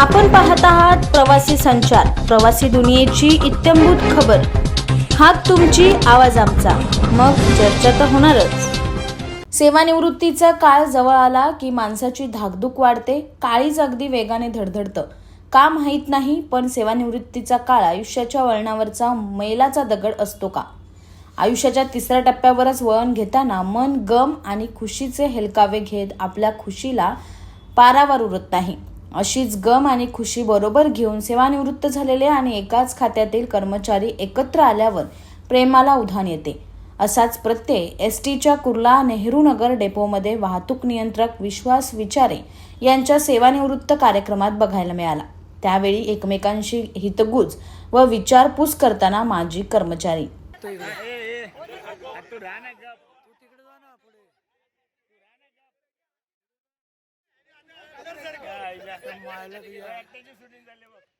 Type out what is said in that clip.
आपण पाहत आहात प्रवासी संचार प्रवासी दुनियेची इत्यंभूत खबर. हात तुमची आवाज आमचा. मग चर्चा तर होणारच. सेवानिवृत्तीचा काळ जवळ आला की माणसाची धाकधूक वाढते काळीच अगदी वेगाने धडधडतं. का माहीत नाही पण सेवानिवृत्तीचा काळ आयुष्याच्या वळणावरचा मैलाचा दगड असतो का? आयुष्याच्या तिसऱ्या टप्प्यावरच वळण घेताना मन गम आणि खुशीचे हेलकावे घेत आपल्या खुशीला पारावर उरत नाही. अशीच गम आणि खुशी बरोबर घेऊन सेवानिवृत्त झालेले आणि एकाच खात्यातील कर्मचारी एकत्र आल्यावर प्रेमाला उधाण येते. असाच प्रत्यय एस टीच्या कुर्ला नेहरू नगर डेपोमध्ये वाहतूक नियंत्रक विश्वास विचारे यांच्या सेवानिवृत्त कार्यक्रमात बघायला मिळाला. त्यावेळी एकमेकांशी हितगुज व विचारपूस करताना माजी कर्मचारी. आयला तुझ्या ऍक्टरची शूटिंग झाले बघ.